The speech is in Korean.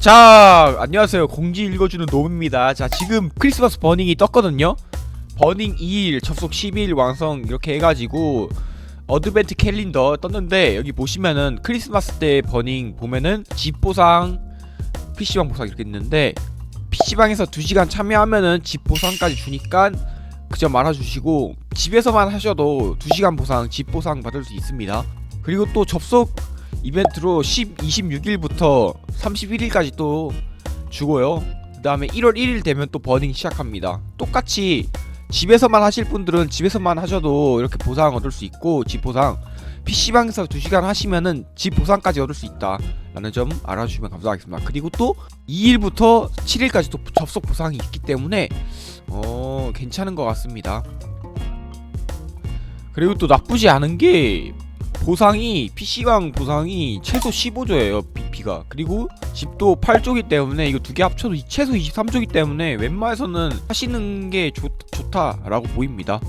자 안녕하세요. 공지 읽어주는 노입니다. 자 지금 크리스마스 버닝이 떴거든요. 버닝 2일 접속 10일 완성 이렇게 해가지고 어드벤트 캘린더 떴는데 여기 보시면은 크리스마스 때 버닝 보면은 집 보상 PC방 보상 이렇게 있는데 PC방에서 2시간 참여하면은 집 보상까지 주니까 그점 알아주시고 집에서만 하셔도 2시간 보상 집 보상 받을 수 있습니다. 그리고 또 접속 이벤트로 10, 26일부터 31일까지 또 주고요. 그 다음에 1월 1일 되면 또 버닝 시작합니다. 똑같이 집에서만 하실 분들은 집에서만 하셔도 이렇게 보상 얻을 수 있고 집 보상 PC방에서 2시간 하시면은 집 보상까지 얻을 수 있다 라는 점 알아주시면 감사하겠습니다. 그리고 또 2일부터 7일까지 또 접속 보상이 있기 때문에 어 괜찮은 것 같습니다. 그리고 또 나쁘지 않은 게 보상이 PC방 보상이 최소 15조예요 BP가. 그리고 집도 8조기 때문에 이거 두 개 합쳐도 이- 최소 23조기 때문에 웬만해서는 하시는 게 좋, 좋다라고 보입니다